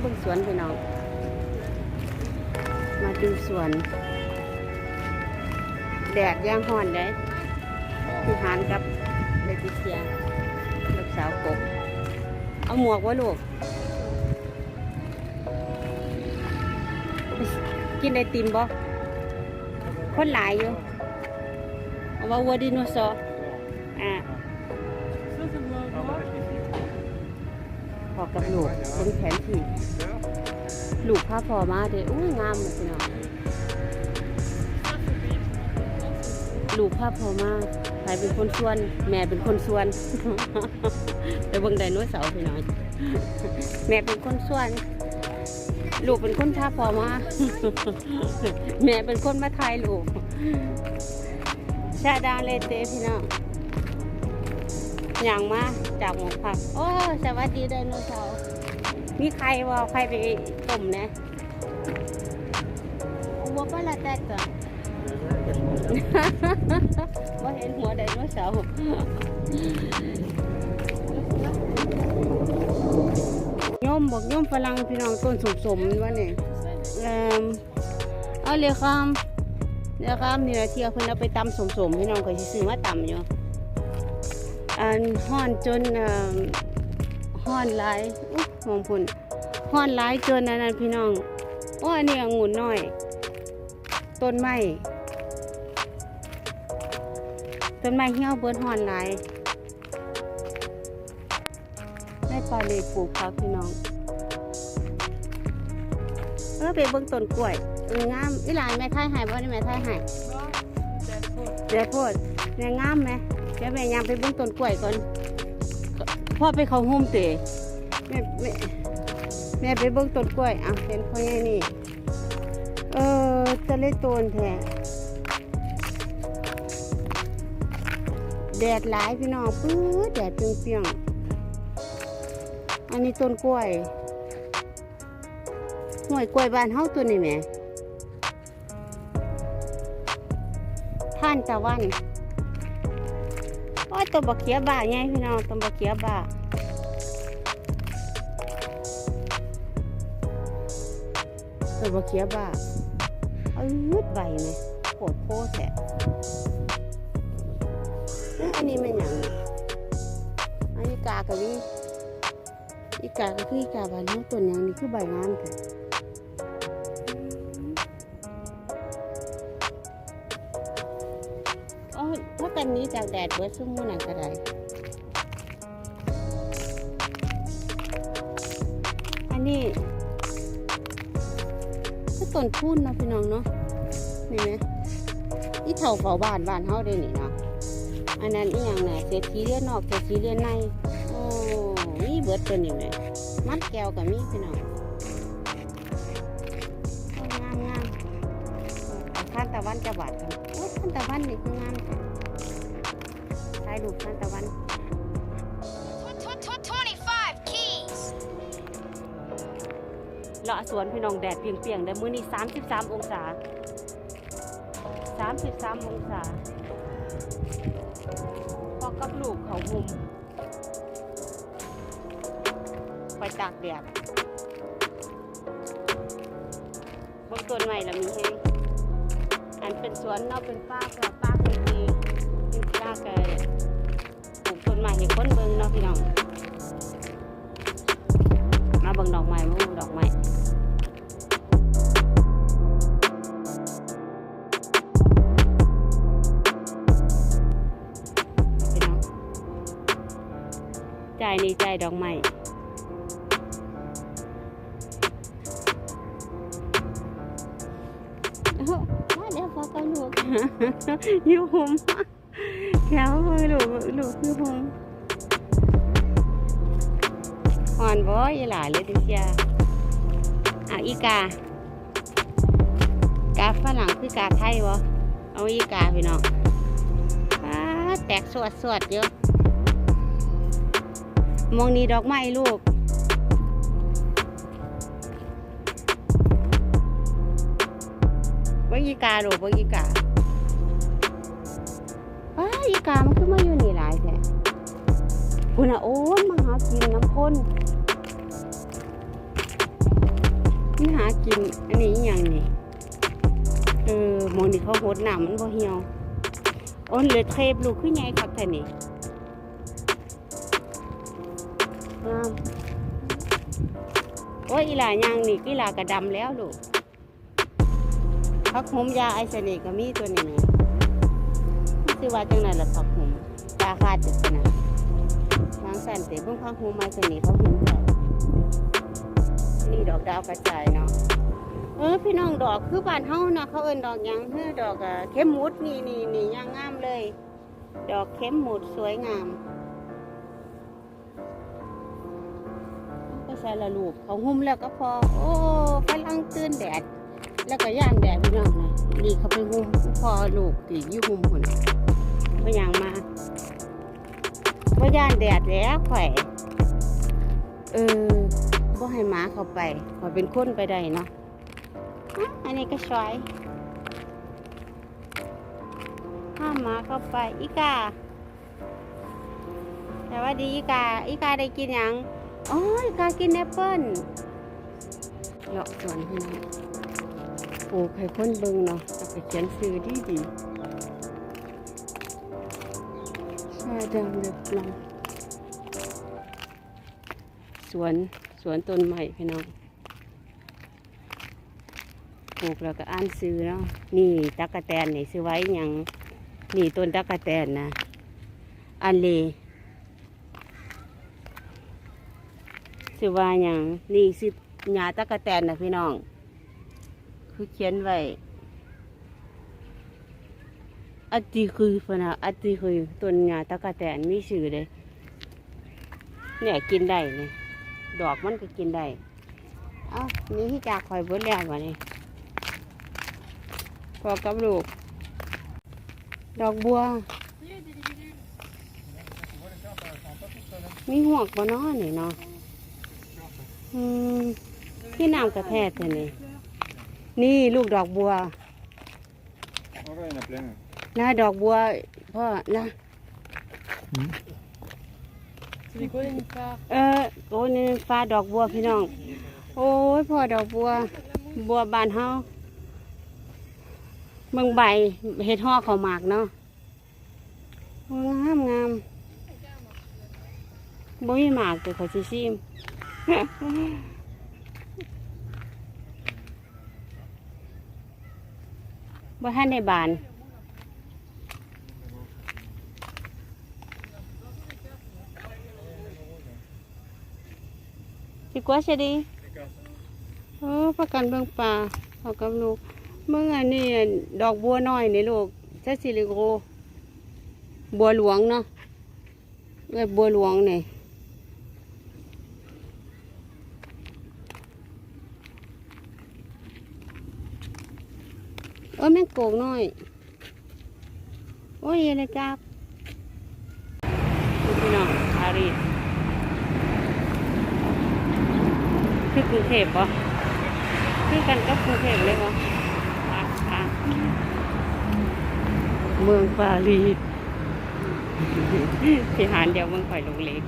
เบิ่งสวนพี่น้อง มาดูสวน แดดย่างห่อนได้พี่หานกับเลติเซียลูกสาวกบ เอาหมวกว้ลูก กินไอติมบ่คนหลายอยู่ เอาว่าวัวดิโนเสาร์อ่า กับลูกเป็นแผนที่ลูกพาพอมาเด้อุ้ยงามเลยพี่น้องลูกพาพอมาใครเป็นคนส่วน แม่เป็นคนส่วนไปเบิ่งไดโนเสาร์พี่น้องแม่เป็นคนส่วน ลูกเป็นคนท่าพอมาแม่เป็นคนมาถ่ายลูกชาดาเลเตพี่น้อง อย่างมาจากหมองผัก โอ้สวัสดีไดโนเสาร์มีใครว่าใครไปต้มเนี่ยวัวก็ละแตกก่อนว่าเห็นหัวไดโนเสาร์โยมบอกโยมฝรั่งพี่น้องต้นสมๆว่าเนี่ยเออเอาเลยครับเดี๋ยวครับนี่นะเที่ยวเพิ่นเอาไปตำสมๆพี่น้องก็สิซื้อมาตำอยู่ อันฮ้อนจนเอ่อฮ้อนหลายอุ๊ยมองพุ่นฮ้อนหลายจนอันนั้นพี่น้องโอ้อันนี้องุ่นน้อย ต้นไม้ต้นไม้เหี่ยวเบิดฮ้อนหลายในป่าเลปลูกผักพี่น้องเออไปเบิ่งต้นกล้วยงามอีหลานแม่ท้ายให้บ่ได้แม่ท้ายให้เดี๋ยวโพดแม่งามไหม ดี๋ยวแม่ยางไปเบื้องต้นกล้วยก่อน พ่อไปเขาหุ้มเตะแม่แม่แม่ไปเบื้องต้นกล้วยอะเป็นพ่อใหญ่นี่ เออจะเล่ต้นแท้แดดหลายพี่น้องปื้อแดดเปรี้ยงๆอันนี้ต้นกล้วยหน่วยกล้วยบ้านเฮาตัวนี้แหม่ท่านตะวันโอ้ ยตัวบักเขียบ่าไงพี่น้องตัวบักเขียบ่าตัวบักเขียบ่าเอายุดใบไหมโคตรโพแท้อันนี้มันหยังอันนี้กากะวิอีกาก็คืออีกาบานน้ต้นหยังนี่คือใบงามแท้ นนี้จากแดดเบิดซุ่มมูนันก็ได้อันนี้ก็ต้นพูนเนาะพี่น้องเนาะนี่ไหมนี่เท่าเฝ้าบ้านบ้านเฮาได้นี่เนาะอันนั้นอีหยังน่ะเศรษฐีเรือนนอกเศรษฐีเรือนในโอ้มีเบิดตัวนี้ไหมมัดแก้วกับมีพี่น้องงามงามเอาท่านตะวันจะบาดกันโอ้ทานตะวันนี่คืองามค่ะายรูปท่านตะวัน25 keys. เลาะสวนพี่น้องแดดเปรียงๆได้มื้อนี้ 33 องศา 33 องศาพอกับลูกเขาหุมไปตากแดดบนต้นใหม่ละมีแห้งอันเป็นสวนเนาะเป็นป้าก็ป้าคือดีเป็นป้าก็ปลูกต้นใหม่ให้คนเบิ่งเนาะพี่น้องมาเบิ่งดอกไม้มาเบิ่งดอกไม้พี่น้องใจายนี่ใจายดอกไม้อ้าวมาเดี๋ยวพอกับลูกอยู่หุม แถวมือลูกลูกอยู่หุมอ่อนบ่ยหลาเลยดิเชียเอะอีกากาฝรั่งคือกาไทยบ่เอาอีกาพี่น้องแตกสวดสวดเยอะมองนี่ดอกไม้ลูกว่าอีกาลูกว่าอีกา กามันขึ้นมาอยู่นี่หลายแท้คุณอะโอ้มาหากินน้ำพ่นนี่หากินอันนี้อย่างนี่เออมองนี่เขาโหดหนามันบ่เหี่ยวโอ้นเหลือเทปลูกขึ้นใหญ่คักแท่นี่งามโอ้ยอีหลายางนี่อีหลากระดำแล้วลูกพักหอมยาไอเสน่ห์ก็มีตัวนี้ นี่ชื่อว่าจังไหนล่ะพักหอมตาคาดจังนะทางสันติเพิ่งพักหอมไอเสน่ห์เขาหอมแล้วนี่ดอกดาวกระจายเนาะเออพี่น้องดอกคือบ้านเฮาเนาะเขาเอิ้นดอกหยังคือดอกอะเข้มมุดนี่นี่นี่ย่างงามเลย ดอกเข้มมุดสวยงามก็ใส่ละลูกเขาหุ้มแล้วก็พอ โอ้กำลังตื่นแดด แล้วก็ย่างแดดพี่น้องนะนี่เขาไปหุ้มพอลูกตีอยู่หุ้มคน พยางมาว่าย่านแดดแล้วข่อยเออก็ให้หมาเข้าไปข่อเป็นคนไปได้เนาะอันนี้ก็สวยห้ามหมาเข้าไปอีกาแต่ว่าดีอีกาอีกาได้กินยังอ๋ออีกากินแอปเปิ้ลเลาะสวนพี่น้องปลูกให้คนเบิ่งเนาะแล้วก็เขียนซื้อดีดี ดำเล็บลองสวนสวนต้นไม้พี่น้องปลูกแล้วก็อ่านซื้อเนาะนี่ตักกะแตนนี่ซื้อไว้หยังนี่ต้นตักกะแตนนะอันเลซื้อว่าหยังนี่ซื้อหญ้าตักกะแตนนะพี่น้อง คือเขียนไว้ อันที่คือพนะอันที่คือต้นหญ้าตักะแตนมีชื่อเลย เนี่ยกินได้เลยดอกมันก็กินได้ เอ้านี่ที่จากคอยเบิดแล้ววะนี่พอกับลูก ดอกบัว มีหัวกบ่เนาะนี่เนาะอืมที่น้ำกระแทกเท่านี่ นี่ลูกดอกบัว Ahora en la plena. นะดอกบัวพ่อนะเออโอ้นี่ฟ้าดอกบัวพี่น้อง โอ้ยพ่อดอกบัว บัวบานเฮาเบิ่งใบเห็ดห่อเขาวหมากเนาะโอ้งามงามบ่มีหมากแต่เขาสิซิมบ่ทันได้บาน สิกว่าใช่ดิเออประกันเบื้องป่าเอากับลูกเมื่ออันนี้ดอกบัวน้อยนี่ลูกใช้ซิลิโกบัวหลวงเนาะเอ้บัวหลวงนี่เออแม่งโกงน้อย โอ้ยอะไรจับดูพี่น้องอารี สคือกรุงเทพปะคือกันก็กรุงเทพเลยปะเมืองปารีสที่หารเดียวเมืองข่อยลงเล็ก